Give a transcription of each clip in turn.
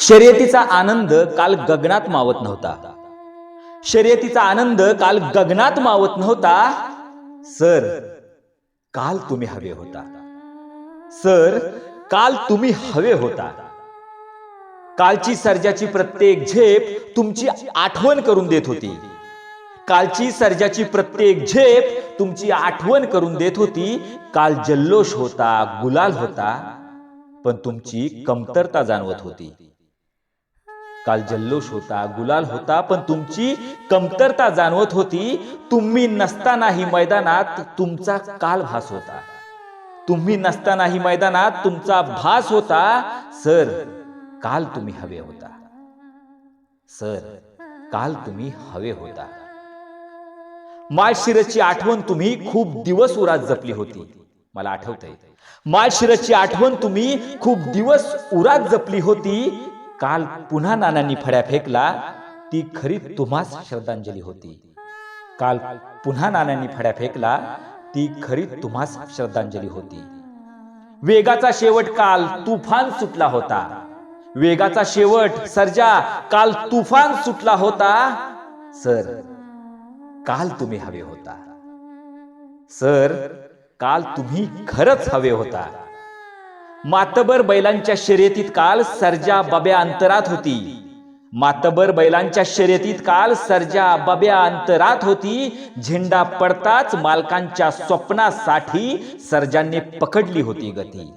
शर्यतीचा आनंद काल गगनात मावत नव्हता. शर्यतीचा आनंद काल गगनात मावत नव्हता. सर काल तुम्ही हवे होता. सर काल तुम्ही हवे होता. कालची सर्जाची प्रत्येक झेप तुमची आठवण करून देत होती. कालची सर्जाची प्रत्येक झेप तुमची आठवण करून देत होती. काल जल्लोष होता गुलाल होता पण तुमची कमतरता जाणवत होती. काल जल्लोष होता गुलाल होता पण तुमची कमतरता जाणवत होती. तुम्ही नसतानाही मैदानात तुमचा काल भास होता. तुम्ही नसतानाही मैदानात तुमचा भास होता. सर काल तुम्ही हवे होता. सर काल तुम्ही हवे होता. माळशिरची आठवण तुम्ही खूप दिवस उरात जपली होती. मला आठवतंय. माळशिरची आठवण तुम्ही खूप दिवस उरात जपली होती. काल पुन्हा नानांनी फड्या फेकला ती खरी तुम्हास श्रद्धांजली होती. काल पुन्हा नानांनी फड्या फेकला ती खरी तुम्हास श्रद्धांजली होती. वेगाचा शेवट काल तुफान सुटला होता. वेगाचा शेवट सर्जा काल तुफान सुटला होता. सर काल तुम्ही हवे होता. सर काल तुम्ही खरंच हवे होता. मातबर बैलांच्या शर्यतीत काल सर्जा बब्या अंतरात होती. मातबर बैलांच्या शर्यतीत काल सर्जा बब्या अंतरात होती. झेंडा पडताच मालकांच्या स्वप्नासाठी सर्जांनी पकडली होती गती.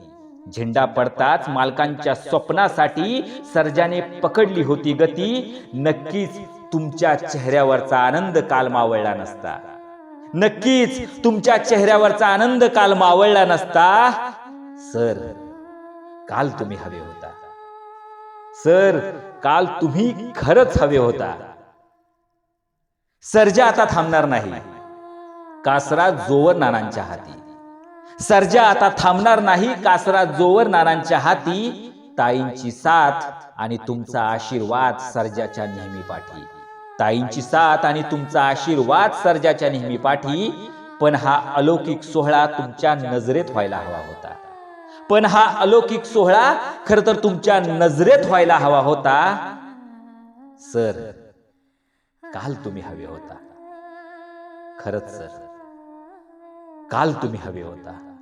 झेंडा पडताच मालकांच्या स्वप्नासाठी सर्जाने पकडली होती गती. नक्कीच तुमच्या चेहऱ्यावरचा आनंद काल मावळला नसता. नक्कीच तुमच्या चेहऱ्यावरचा आनंद काल मावळला नसता. सर काल तुम्ही हवे होता. सर काल तुम्ही खरंच हवे होता. सर्जा आता थांबणार नाही. कासरा जोवर नानांच्या हाती. सर्जा आता थांबणार नाही कासरा जोवर नानांच्या हाती. ताईंची साथ आणि तुमचा आशीर्वाद सर्जाच्या नेहमी पाठी. ताईंची साथ आणि तुमचा आशीर्वाद सर्जाच्या नेहमी पाठी. पण हा अलौकिक सोहळा तुमच्या नजरेत व्हायला हवा होता. पण हा अलौकिक सोहळा खर तर तुमच्या नजरेत व्हायला हवा होता. सर काल तुम्ही हवे होता. खरंच सर. काल तुम्ही हवे होता.